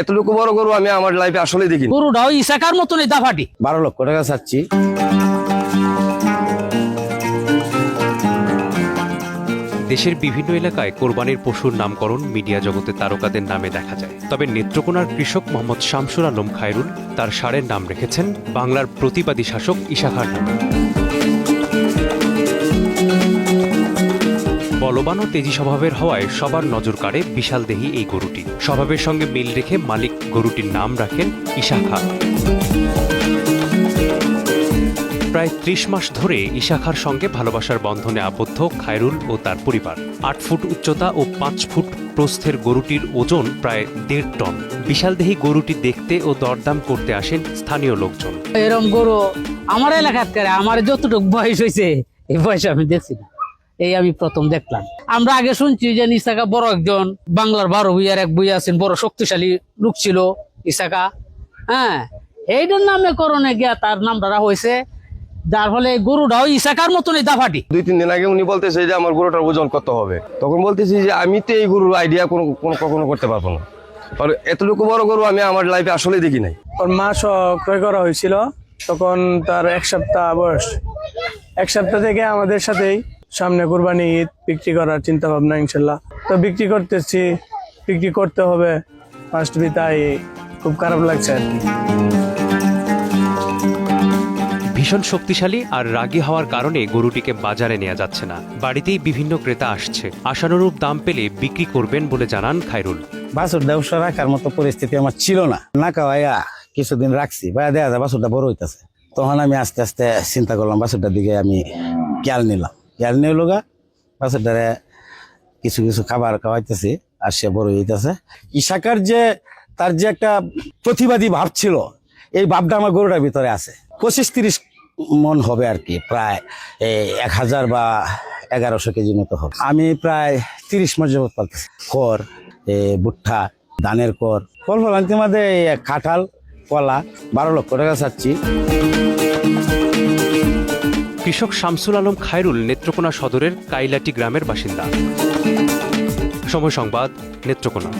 এতটুকু বড় গরু আমি আমার লাইফে আসলে দেখিনি। গরুটাও ইসাকার মতনই দাফাটি। বারো লক্ষ টাকা চাচ্ছি। দেশের বিভিন্ন এলাকায় কোরবানির পশুর নামকরণ মিডিয়া জগতে তারকাদের নামে দেখা যায়। তবে নেত্রকোনার কৃষক মোহাম্মদ শামসুর আলম খায়রুল তার সারের নাম রেখেছেন বাংলার প্রতিবাদী শাসক ইশাখার নামে। বলবান ও তেজি স্বভাবের হওয়ায় সবার নজর কাড়ে বিশাল দেহি এই গরুটি। স্বভাবের সঙ্গে মিল রেখে মালিক গরুটির নাম রাখেন ইশাখা। প্রায় ত্রিশ মাস ধরে ইশাখার সঙ্গে ভালোবাসার বন্ধনে আবদ্ধ খায়রুল ও তার পরিবার। আট ফুট উচ্চতা ও পাঁচ ফুট প্রস্থের গরুটির ওজন প্রায় দেড় টন। বিশালদেহী গরুটি দেখতে ও দরদাম করতে আসেন স্থানীয় লোকজন। এরম গরু আমার এলাকাত আমার যতটুকু বয়স হয়েছে এই বয়স আমি দেখছি না। এই আমি প্রথম দেখলাম। আমরা আগে শুনছি যে ইসাকা বড় একজন বাংলার বারো বইয়ার এক বই আছেন বড় শক্তিশালী লোক ছিল ইসাকা হ্যাঁ এইটার নামে করণে গিয়া তার নাম রাখা হয়েছে যার ফলে গরুটাও ইসাকার দাফাটি। দুই তিন দিন আগে উনি বলতেছে যে আমার গরুটার ওজন কত হবে। তখন বলতেছি যে আমি তো এই গরুর আইডিয়া কোনো কোনো কখনো করতে পারব না। আর এতটুকু বড় গরু আমি আমার লাইফে আসলে দেখি নাই। ওর মাস ক্রয় করা হয়েছিল তখন তার এক সপ্তাহ বয়স। এক সপ্তাহ থেকে আমাদের সাথেই সামনে কোরবানি ঈদ বিক্রি করার চিন্তা ভাবনা ইনশাল্লাহ। তো বিক্রি করতেছি বিক্রি করতে হবে। ফার্স্ট বি তাই খুব খারাপ লাগছে আর কি। ভীষণ শক্তিশালী আর রাগী হওয়ার কারণে গরুটিকে বাজারে নেওয়া যাচ্ছে না। বাড়িতেই বিভিন্ন ক্রেতা আসছে। আশানুরূপ দাম পেলে বিক্রি করবেন বলে জানান খায়রুল। বাছুর ব্যবসা রাখার মতো পরিস্থিতি আমার ছিল না। না খাওয়াইয়া কিছুদিন রাখছি। ভাইয়া দেখা যায় বাছুরটা বড় হইতেছে। তখন আমি আস্তে আস্তে চিন্তা করলাম বাছুরটার দিকে আমি খেয়াল নিলাম। খেয়াল নিয়ে লোগা। বাছুরটারে কিছু কিছু খাবার খাওয়াইতেছি আর সে বড় হইতেছে। ইশাকার যে তার যে একটা প্রতিবাদী ভাব ছিল এই ভাবটা আমার গরুটার ভিতরে আছে। পঁচিশ তিরিশ মন হবে আর কি প্রায় এক হাজার বা এগারোশো কেজি মতো হবে। আমি প্রায় তিরিশ মাস যাবত পালতেছি। এ, ভুট্টা ধানের কর ফল ফলান্তির মধ্যে কাঁঠাল কলা বারো লক্ষ টাকা চাচ্ছি। কৃষক শামসুল আলম খায়রুল নেত্রকোনা সদরের কাইলাটি গ্রামের বাসিন্দা। সময় সংবাদ নেত্রকোনা।